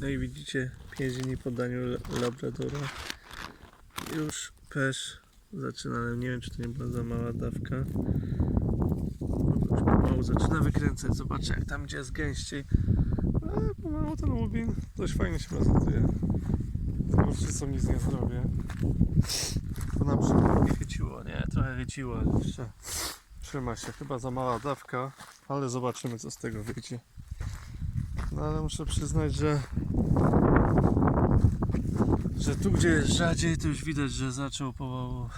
No i widzicie, 5 dni po daniu la- Labradora. Już pesz zaczyna, ale nie wiem czy to nie była za mała dawka. Już pomału zaczyna wykręcać. Zobaczcie jak tam gdzie jest gęściej. Ale pomału ten łubin dość fajnie się prezentuje. Zobaczcie co nic nie zrobię. To na przykład nie chyciło, nie? Trochę chyciło, ale jeszcze trzyma się. Chyba za mała dawka, ale zobaczymy co z tego wyjdzie. No ale muszę przyznać, że że tu gdzie jest rzadziej, to już widać, że zaczął powoli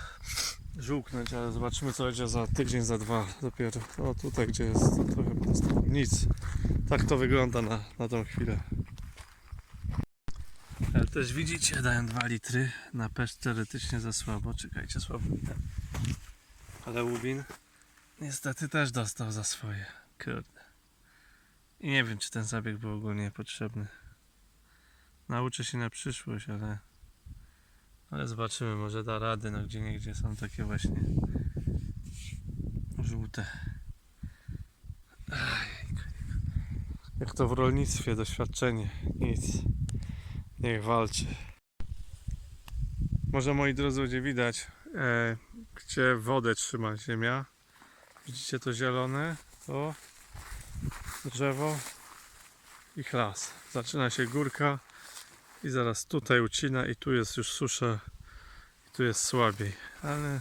żółknąć, ale zobaczymy co będzie za tydzień, za dwa dopiero. O tutaj gdzie jest, trochę prosto. Nic. Tak to wygląda na, na tą chwilę. Ale też widzicie, dałem 2 litry. Na pesz teoretycznie za słabo. Czekajcie, słabo widać. Ale Łubin niestety też dostał za swoje. Kurde. I nie wiem, czy ten zabieg był ogólnie potrzebny. Nauczę się na przyszłość, ale ale zobaczymy, może da rady, no gdzie niegdzie są takie właśnie żółte. Jak to w rolnictwie, doświadczenie, nic. Niech walczy. Może moi drodzy będzie widać, e, gdzie wodę trzyma ziemia. Widzicie to zielone? To drzewo i las. Zaczyna się górka i zaraz tutaj ucina i tu jest już susza i tu jest słabiej. Ale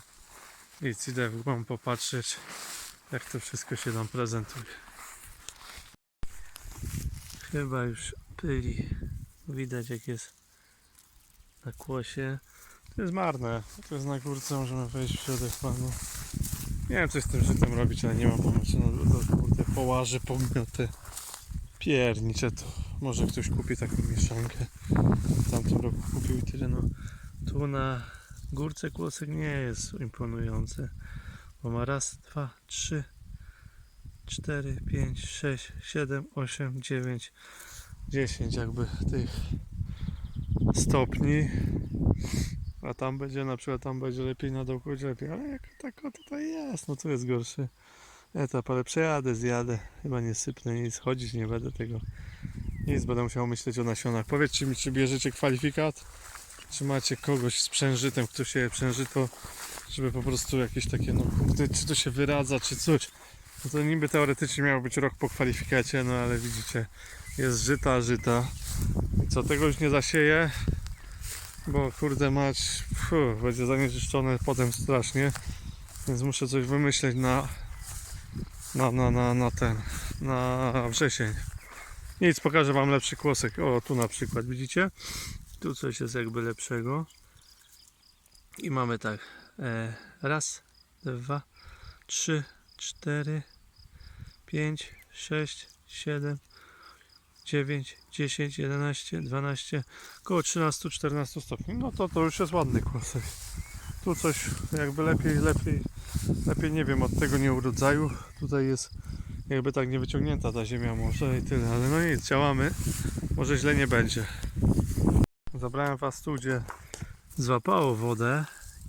nic, idę w głąb popatrzeć jak to wszystko się nam prezentuje. Chyba już pyli. Widać jak jest na kłosie. To jest marne. To jest na górce, możemy wejść w środek. Nie wiem co z tym żytem robić, ale nie mam pomysłu. To, kurde, połaży, pomioty. Piernicze to. Może ktoś kupi taką mieszankę. W tamtym roku kupił i tyle. No, tu na górce kłosek nie jest imponujący. Bo ma raz, dwa, trzy, cztery, pięć, sześć, siedem, osiem, dziewięć, dziesięć jakby tych stopni. A tam będzie na przykład tam będzie lepiej na dołku lepiej. Ale jak tak tutaj jest, no to jest gorszy etap, ale przejadę, zjadę. Chyba nie sypnę nic, chodzić nie będę tego. Nic, będę musiał myśleć o nasionach. Powiedzcie mi, czy bierzecie kwalifikat? Czy macie kogoś z przężytem, kto się przężyto, żeby po prostu jakieś takie, no czy to się wyradza, czy coś. No to niby teoretycznie miał być rok po kwalifikacie, no ale widzicie, jest żyta, żyta. I co, tego już nie zasieję, bo kurde mać, będzie zanieczyszczone potem strasznie. Więc muszę coś wymyśleć na, na, na, na, na ten, na wrzesień. Nic, pokażę wam lepszy kłosek. O, tu na przykład, widzicie? Tu coś jest jakby lepszego. I mamy tak, e, raz, dwa, trzy, cztery, pięć, sześć, siedem, dziewięć, dziesięć, jedenaście, dwanaście, około 13-14 stopni. No to to już jest ładny kłosek. Tu coś jakby lepiej, lepiej, lepiej nie wiem, od tego nie. Tutaj jest jakby tak nie wyciągnięta ta ziemia może i tyle, ale no nic, działamy. Może źle nie będzie. Zabrałem was tu, gdzie złapało wodę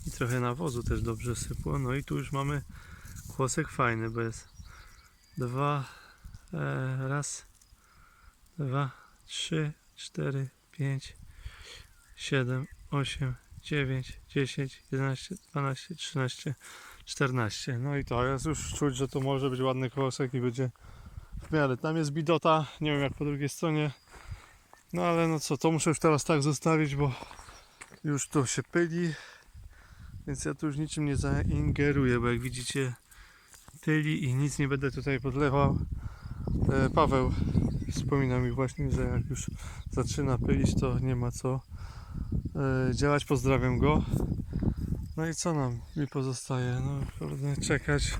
i trochę nawozu też dobrze sypło. No i tu już mamy kłosek fajny, bo jest dwa, e, raz, dwa, trzy, cztery, pięć, siedem, osiem, dziewięć, dziesięć, jedenaście, dwanaście, trzynaście, 14. No i to jest już czuć, że to może być ładny kłosek i będzie w miarę. Tam jest bidota, nie wiem jak po drugiej stronie. No ale no co, to muszę już teraz tak zostawić, bo już to się pyli. Więc ja tu już niczym nie zaingeruję, bo jak widzicie tyli i nic nie będę tutaj podlewał. E, Paweł wspominał mi właśnie, że jak już zaczyna pylić, to nie ma co działać. Pozdrawiam go. No i co nam mi pozostaje? No czekać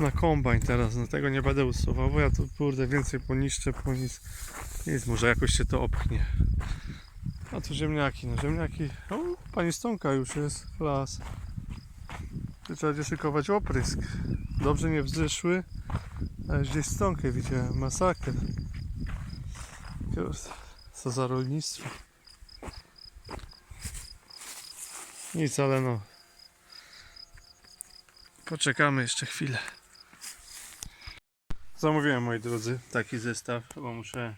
na kombajn teraz. No tego nie będę usuwał, bo ja tu kurde więcej poniszczę, po nic. Nic, może jakoś się to opchnie. A tu ziemniaki, no ziemniaki. O, pani Stonka już jest, klas. Tu trzeba będzie szykować oprysk. Dobrze nie wzeszły, ale gdzieś Stonkę widziałem, masakra. Kurde, co za rolnictwo. Nic, ale no. Poczekamy jeszcze chwilę. Zamówiłem moi drodzy taki zestaw, bo muszę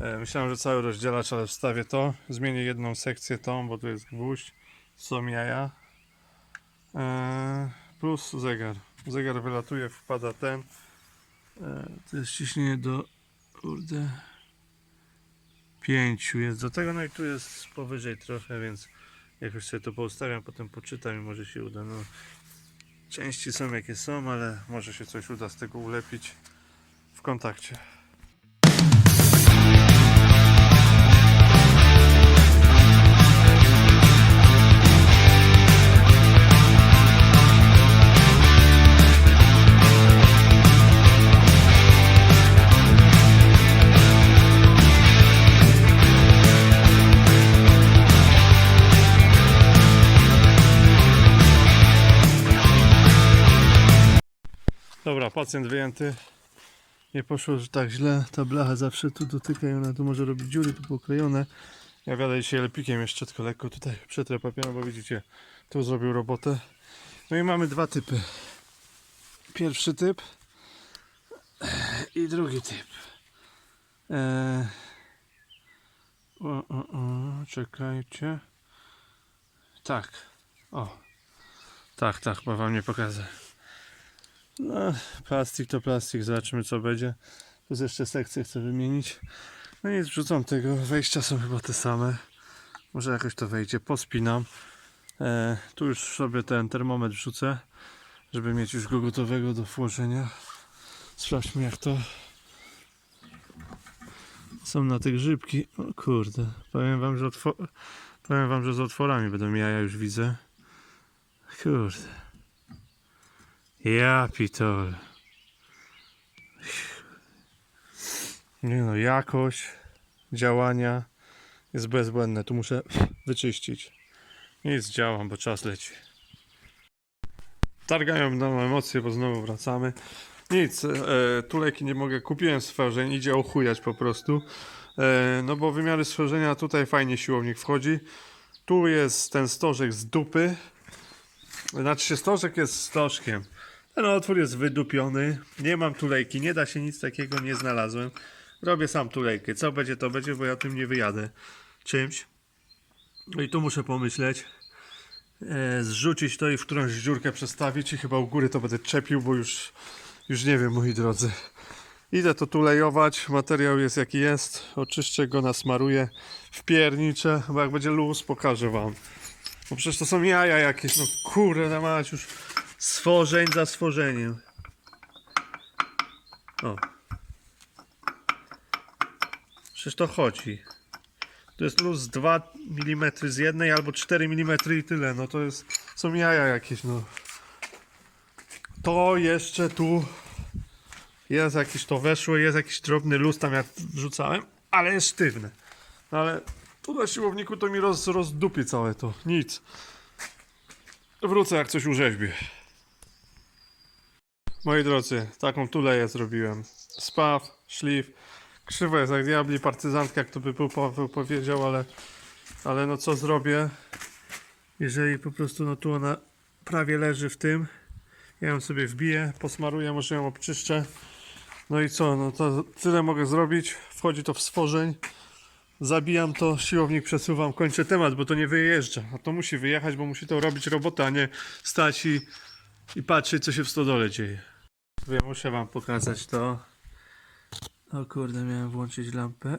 E, myślałem, że cały rozdzielacz, ale wstawię to. Zmienię jedną sekcję tą, bo tu jest gwóźdź. Są jaja. E, plus zegar. Zegar wylatuje, wpada ten. E, to jest ciśnienie do kurde pięciu jest do tego, no i tu jest powyżej trochę, więc jakoś sobie to poustawiam, potem poczytam i może się uda. No, części są jakie są, ale może się coś uda z tego ulepić w kontakcie. Dobra, pacjent wyjęty. Nie poszło tak źle. Ta blacha zawsze tu dotyka i ona tu może robić dziury, tu poklejone. Ja wiadę dzisiaj lepikiem jeszcze tylko lekko tutaj przetrę papierem, bo widzicie, tu zrobił robotę. No i mamy dwa typy. Pierwszy typ i drugi typ. Eee... O, o, o, czekajcie. Tak. O. Tak, tak, bo wam nie pokażę. No, plastik to plastik, zobaczymy co będzie. Tu jeszcze sekcję chcę wymienić. No nic, wrzucam tego. Wejścia są chyba te same. Może jakoś to wejdzie. Pospinam. E, tu już sobie ten termometr wrzucę, żeby mieć już go gotowego do włożenia. Sprawdźmy jak to są na te grzybki. O kurde, powiem wam, że powiem wam, że z otworami będą jaja już widzę. Kurde. Ja pitol. Nie no, jakość działania jest bezbłędne. Tu muszę wyczyścić. Nic działam, bo czas leci. Targają mną emocje, bo znowu wracamy. Nic, e, tuleki nie mogę. Kupiłem stworzeń, idzie ochujać po prostu. E, no bo wymiary stworzenia tutaj fajnie siłownik wchodzi. Tu jest ten stożek z dupy. Znaczy stożek jest stożkiem. Ten otwór jest wydupiony. Nie mam tulejki, nie da się nic takiego, nie znalazłem. Robię sam tulejkę. Co będzie, to będzie, bo ja tym nie wyjadę czymś. No i tu muszę pomyśleć. E, zrzucić to i w którąś dziurkę przestawić i chyba u góry to będę czepił, bo już, już nie wiem, moi drodzy. Idę to tulejować, materiał jest jaki jest, oczyszczę go, nasmaruję, wpierniczę, bo jak będzie luz, pokażę wam. Bo przecież to są jaja jakieś, no kurde mać już stworzeń za stworzeniem. O. Przecież to chodzi. To jest luz 2 mm z jednej albo 4 mm i tyle. No to jest. Są jaja jakieś, no. To jeszcze tu jest jakiś to weszło, jest jakiś drobny luz tam jak wrzucałem, ale jest sztywne. No ale tu na siłowniku to mi roz, rozdupi całe to. Nic. Wrócę jak coś urzeźbię. Moi drodzy, taką tuleję zrobiłem. Spaw, szlif. Krzywo jest jak diabli, partyzantka, jak to by Paweł powiedział, ale, ale no co zrobię, jeżeli po prostu no tu ona prawie leży w tym. Ja ją sobie wbiję, posmaruję, może ją obczyszczę. No i co, no to tyle mogę zrobić. Wchodzi to w stworzeń. Zabijam to, siłownik przesuwam, kończę temat, bo to nie wyjeżdża. A to musi wyjechać, bo musi to robić robotę, a nie stać i, i patrzeć, co się w stodole dzieje. Ja muszę wam pokazać to. O kurde, miałem włączyć lampę.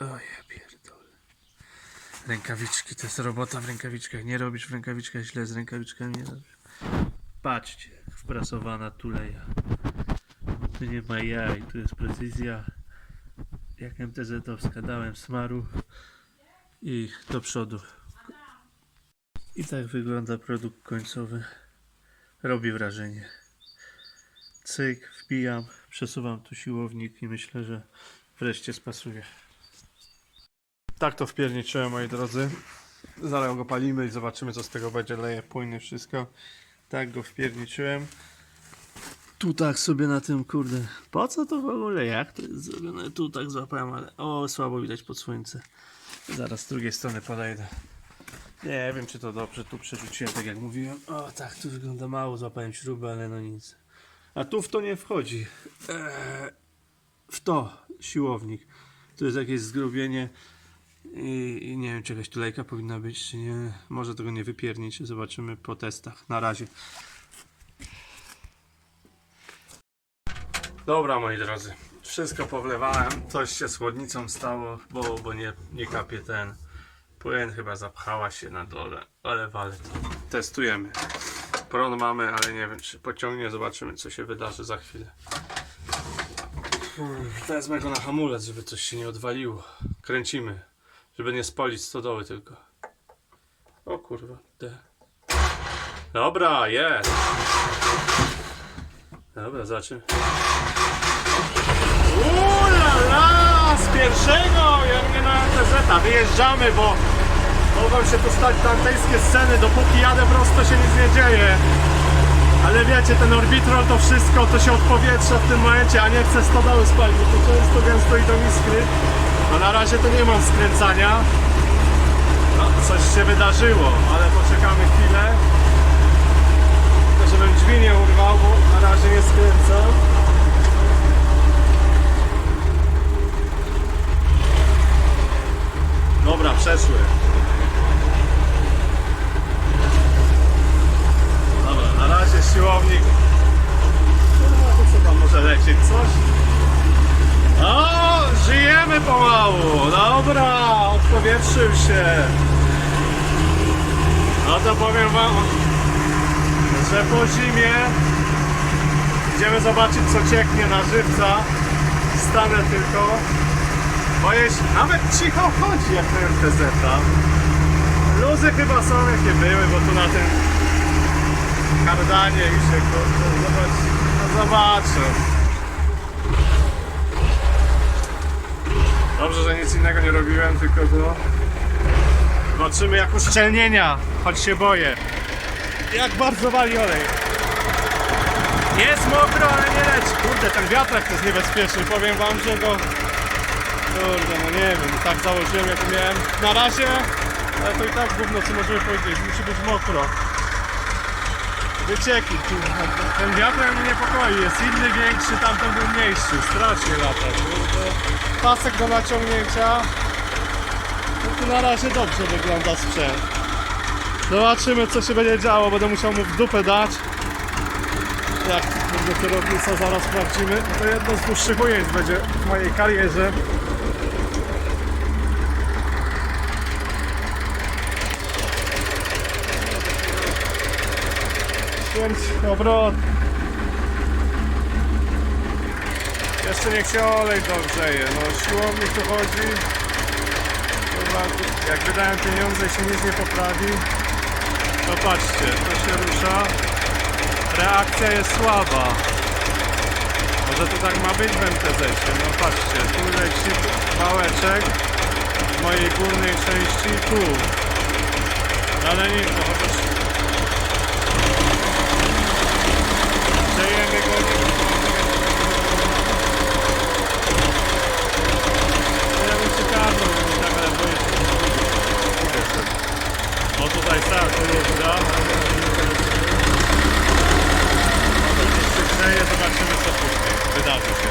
O ja pierdolę. Rękawiczki, to jest robota w rękawiczkach. Nie robisz w rękawiczkach źle, z rękawiczkami nie robisz. Patrzcie, jak wprasowana tuleja. Tu nie ma jaj, tu jest precyzja. Jak MTZ-owska, dałem smaru i do przodu. I tak wygląda produkt końcowy. Robi wrażenie. Cyk, wbijam, przesuwam tu siłownik i myślę, że wreszcie spasuje. Tak to wpierniczyłem, moi drodzy. Zaraz go palimy i zobaczymy, co z tego będzie. Leje płyny, wszystko. Tak go wpierniczyłem. Tu tak sobie na tym, kurde. Po co to w ogóle? Jak to jest zrobione? Tu tak złapałem, ale o, słabo widać pod słońce. Zaraz z drugiej strony podejdę. Nie wiem, czy to dobrze. Tu przerzuciłem, tak jak mówiłem. O, tak, tu wygląda mało. Złapałem śrubę, ale no nic. A tu w to nie wchodzi. Eee, w to siłownik. Tu jest jakieś zgrubienie i, i nie wiem, czy jakaś tulejka powinna być, czy nie. Może tego nie wypiernić, zobaczymy po testach. Na razie. Dobra, moi drodzy. Wszystko powlewałem. Coś się z chłodnicą stało, bo, bo nie, nie kapie ten. Płyn chyba zapchała się na dole, ale wale to. Testujemy. Prąd mamy, ale nie wiem, czy pociągnie. Zobaczymy, co się wydarzy za chwilę. Wezmę go na hamulec, żeby coś się nie odwaliło. Kręcimy, żeby nie spolić stodoły tylko. O kurwa, te. Dobra, jest. Dobra, zobaczymy. Ulala, z pierwszego, jak nie na MTZ, wyjeżdżamy, bo mogą się tu stać dantejskie sceny, dopóki jadę prosto się nic nie dzieje. Ale wiecie, ten orbitrol to wszystko, to się odpowietrza w tym momencie, a nie chce stodoły spalić, bo to często gęsto idą iskry. No na razie to nie mam skręcania. No, coś się wydarzyło, ale poczekamy chwilę. Tylko żebym drzwi nie urwał, bo na razie nie skręcam. Dobra, przeszły. Dobra, na razie siłownik. Kurwa, to co tam może lecieć? Coś? O, żyjemy pomału. Dobra, odpowietrzył się. No to powiem wam, że po zimie idziemy zobaczyć co cieknie na żywca. Stanę tylko. Boję się, nawet cicho chodzi jak na MTZ. Luzy chyba są jakie były, bo tu na tym kardanie i się kurde, zobacz, no zobaczę. Dobrze, że nic innego nie robiłem, tylko to. Zobaczymy jak uszczelnienia, choć się boję. Jak bardzo wali olej. Jest mokro, ale nie leci. Kurde, ten wiatrak to jest niebezpieczny. Powiem wam, że go... Kurde, no nie wiem, tak założyłem jak miałem. Na razie, ale to i tak gówno co możemy powiedzieć. Musi być mokro. Wycieki, kurwa. Ten wiatrak mnie niepokoi. Jest inny, większy, tamten był mniejszy. Strasznie lata. Pasek do naciągnięcia. No to na razie dobrze wygląda sprzęt. Zobaczymy co się będzie działo. Będę musiał mu w dupę dać. Jak kurde kierownica zaraz sprawdzimy. To jedno z dłuższych ujęć będzie w mojej karierze. Pięć obrot. Jeszcze niech się olej dogrzeje. No siłownik tu chodzi. Jak wydałem pieniądze i się nic nie poprawi, to patrzcie, to się rusza. Reakcja jest słaba. Może to tak ma być w MTZ. No patrzcie, tu leci wałeczek w mojej górnej części tu. Ale nic, no chociaż Przejemy go. No Ja bym się karnął, nie tak, ale boję się. No tutaj sam to jeżdża. Może gdzieś się grzeje, zobaczymy co później. Wydarzy się.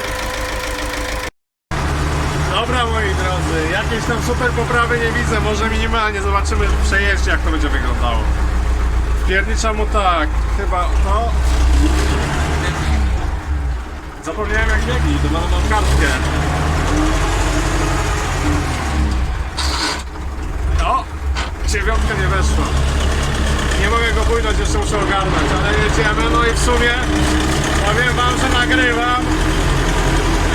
Dobra moi drodzy, jakieś tam super poprawy nie widzę, może minimalnie zobaczymy w przejeździe jak to będzie wyglądało. Wpierniczam mu tak, chyba to Zapomniałem jak biegi, to mam kartkę. O! Dziewiątka nie weszła. Nie mogę go pójść, jeszcze muszę ogarnąć, ale jedziemy, no i w sumie powiem wam, że nagrywam.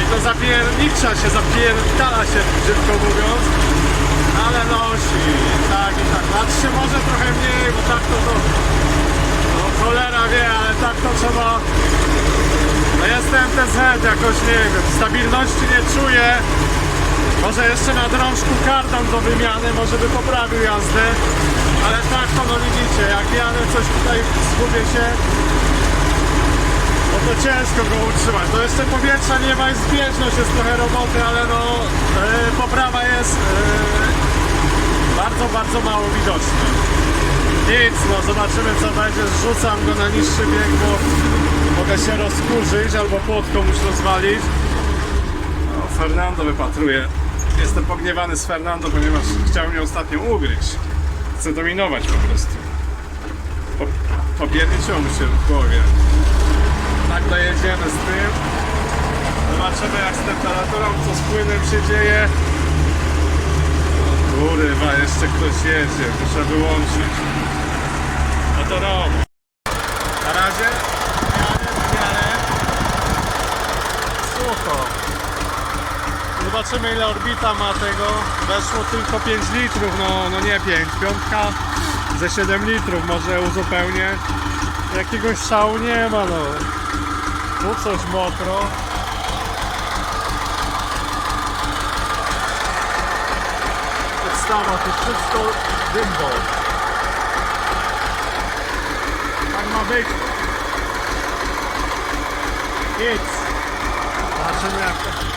I to zapiernicza się, zapierdala się, brzydko mówiąc. Ale nosi, tak i tak. Patrzcie, może trochę mniej, bo tak to to... No cholera wie, ale tak to trzeba no jestem TZ, jakoś nie wiem, stabilności nie czuję. Może jeszcze na drążku karton do wymiany, może by poprawił jazdę. Ale tak to no widzicie, jak jadę coś tutaj zgubię się, no to ciężko go utrzymać. To jeszcze powietrza nie ma, jest zbieżność, jest trochę roboty, ale no e, poprawa jest e, bardzo, bardzo mało widoczna. Nic, no zobaczymy co będzie. Zrzucam go na niższy bieg, bo mogę się rozkurzyć albo płot komuś rozwalić. Fernando wypatruje. Jestem pogniewany z Fernando, ponieważ chciał mnie ostatnio ugryźć. Chce dominować po prostu. Po, popierniczyło mu się w głowie. Tak dojedziemy z tym. Zobaczymy jak z temperaturą, co z płynem się dzieje. Kurwa, jeszcze ktoś jedzie, muszę wyłączyć. No to. Na razie jadę w miarę sucho. Zobaczymy ile orbita ma tego. Weszło tylko 5 litrów, no, no nie 5, piątka ze 7 litrów może uzupełnię. Jakiegoś szału nie ma no. Tu coś mokro. Podstawa, to wszystko dymbo. Tak ma być. Nic. Zobaczymy jak to...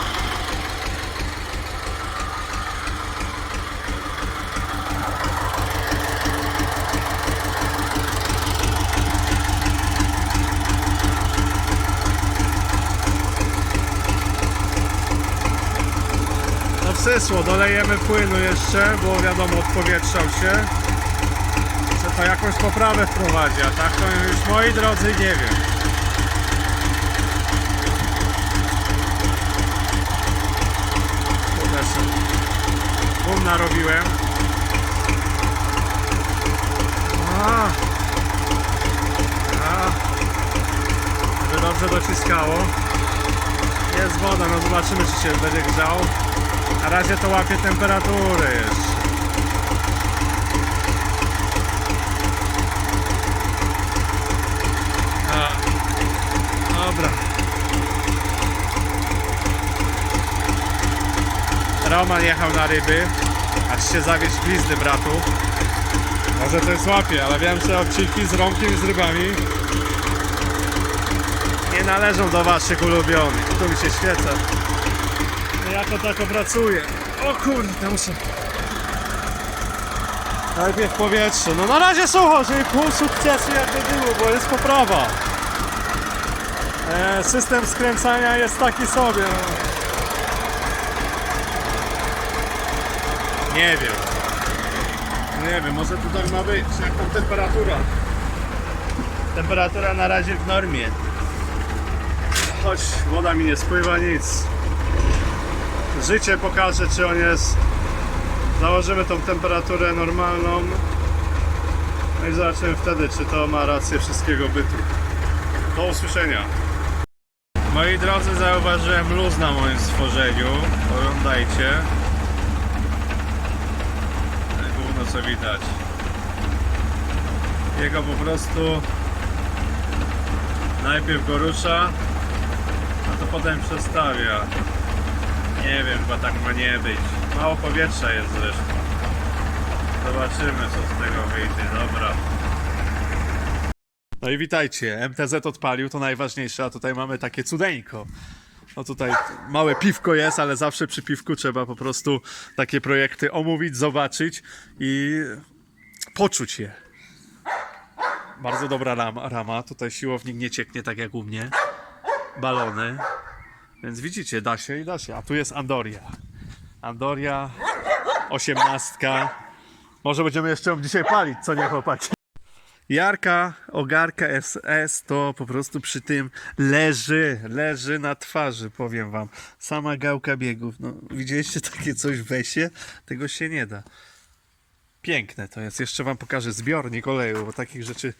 Dolejemy płynu jeszcze, bo wiadomo odpowietrzał się. Że to jakąś poprawę wprowadzi, a tak to już moi drodzy nie wiem. Bum narobiłem. A. A. Dobrze dociskało. Jest woda, no zobaczymy czy się będzie grzał. Na razie to łapie temperaturę jeszcze. Dobra. Roman jechał na ryby, aż się zawieźć blizny bratu. Może to jest łapie, ale wiem, że odcinki z Romkiem i z rybami nie należą do waszych ulubionych. Tu mi się świeca. Ja to tak opracuję. O kurde, muszę. Najpierw powietrze. No na razie sucho, żeby pół sukcesu jakby było, bo jest poprawa. E, system skręcania jest taki sobie. No. Nie wiem. Nie wiem, może tutaj ma być. Jak tam temperatura? Temperatura na razie w normie. Choć woda mi nie spływa, nic. Życie pokaże, czy on jest. Założymy tą temperaturę normalną. No i zobaczymy wtedy, czy to ma rację wszystkiego bytu. Do usłyszenia. Moi drodzy, zauważyłem luz na moim stworzeniu. Oglądajcie. Gówno co widać. Jego po prostu najpierw go rusza, a to potem przestawia. Nie wiem, chyba tak ma nie być. Mało powietrza jest zresztą. Zobaczymy, co z tego wyjdzie. Dobra. No i witajcie. MTZ odpalił, to najważniejsze, a tutaj mamy takie cudeńko. No tutaj małe piwko jest, ale zawsze przy piwku trzeba po prostu takie projekty omówić, zobaczyć i poczuć je. Bardzo dobra rama. Tutaj siłownik nie cieknie tak jak u mnie. Balony. Więc widzicie, da się i da się. A tu jest Andoria. Andoria, osiemnastka. Może będziemy jeszcze ją dzisiaj palić, co nie chłopaki? Jarka, ogarka SS to po prostu przy tym leży, leży na twarzy, powiem wam. Sama gałka biegów. No, widzieliście takie coś w wesie? Tego się nie da. Piękne to jest. Jeszcze wam pokażę zbiornik oleju, bo takich rzeczy...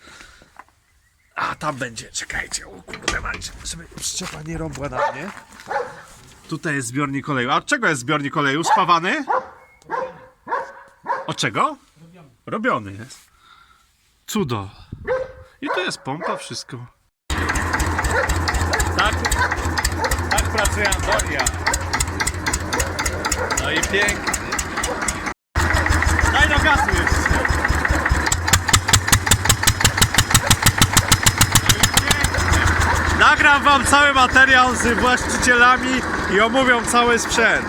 Tam będzie, czekajcie. O kurde macie, żeby przyczepa nie rąbła na mnie. Tutaj jest zbiornik oleju. A od czego jest zbiornik oleju? Spawany? Od czego? Robiony jest. Cudo. I tu jest pompa, wszystko. Tak, tak pracuje Andoria. No i pięknie. Daj do gazu jeszcze. No i pięknie. Nagram wam cały materiał z właścicielami i omówią cały sprzęt.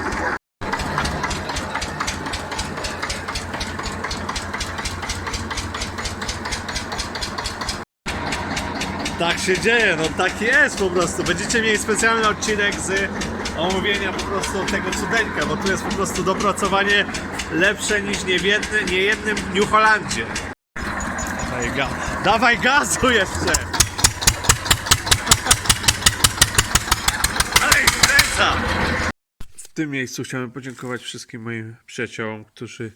Tak się dzieje, no tak jest po prostu. Będziecie mieli specjalny odcinek z omówienia po prostu tego cudeńka, bo tu jest po prostu dopracowanie lepsze niż niejedny, niejednym New Holandzie. Dawaj gazu jeszcze! W tym miejscu chciałem podziękować wszystkim moim przyjaciołom, którzy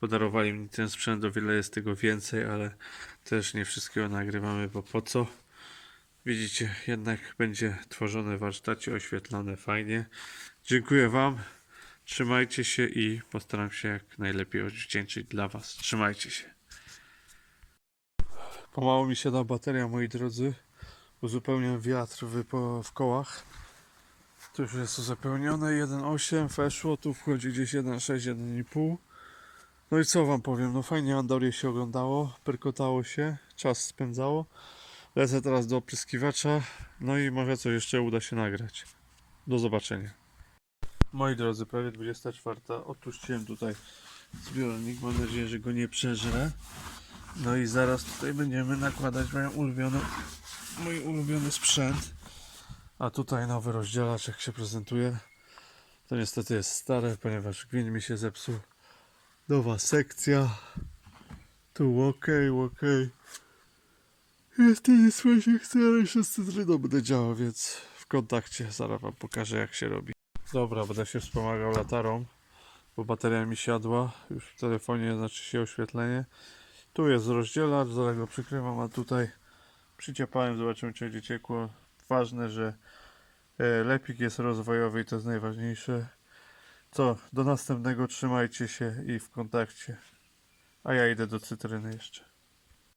podarowali mi ten sprzęt. O wiele jest tego więcej, ale też nie wszystkiego nagrywamy, bo po co? Widzicie, jednak będzie tworzone warsztacie, oświetlone fajnie. Dziękuję Wam. Trzymajcie się i postaram się jak najlepiej odwdzięczyć dla Was. Trzymajcie się. Pomału mi się da bateria, moi drodzy. Uzupełniam wiatr w, w kołach. Tu już jest uzupełnione. 1.8 weszło, tu wchodzi gdzieś 1.6, 1.5. No i co wam powiem, no fajnie Andorię się oglądało, perkotało się, czas spędzało. Lecę teraz do opryskiwacza, no i może coś jeszcze uda się nagrać. Do zobaczenia. Moi drodzy, prawie 24. Otuściłem tutaj zbiornik, mam nadzieję, że go nie przeżrę. No i zaraz tutaj będziemy nakładać moją ulubioną, mój ulubiony sprzęt. A tutaj nowy rozdzielacz, jak się prezentuje. To niestety jest stare, ponieważ gwint mi się zepsuł. Nowa sekcja. Tu ok, ok. Jest nie słyszę, chcę, ale jeszcze z cytryną będę działał, więc w kontakcie. Zaraz wam pokażę jak się robi. Dobra, będę się wspomagał latarą, bo bateria mi siadła. Już w telefonie znaczy się oświetlenie. Tu jest rozdzielacz, zaraz go przykrywam, a tutaj przyciepałem, zobaczymy czy będzie ciekło. Ważne, że e, lepik jest rozwojowy i to jest najważniejsze. Co, do następnego trzymajcie się i w kontakcie. A ja idę do cytryny jeszcze.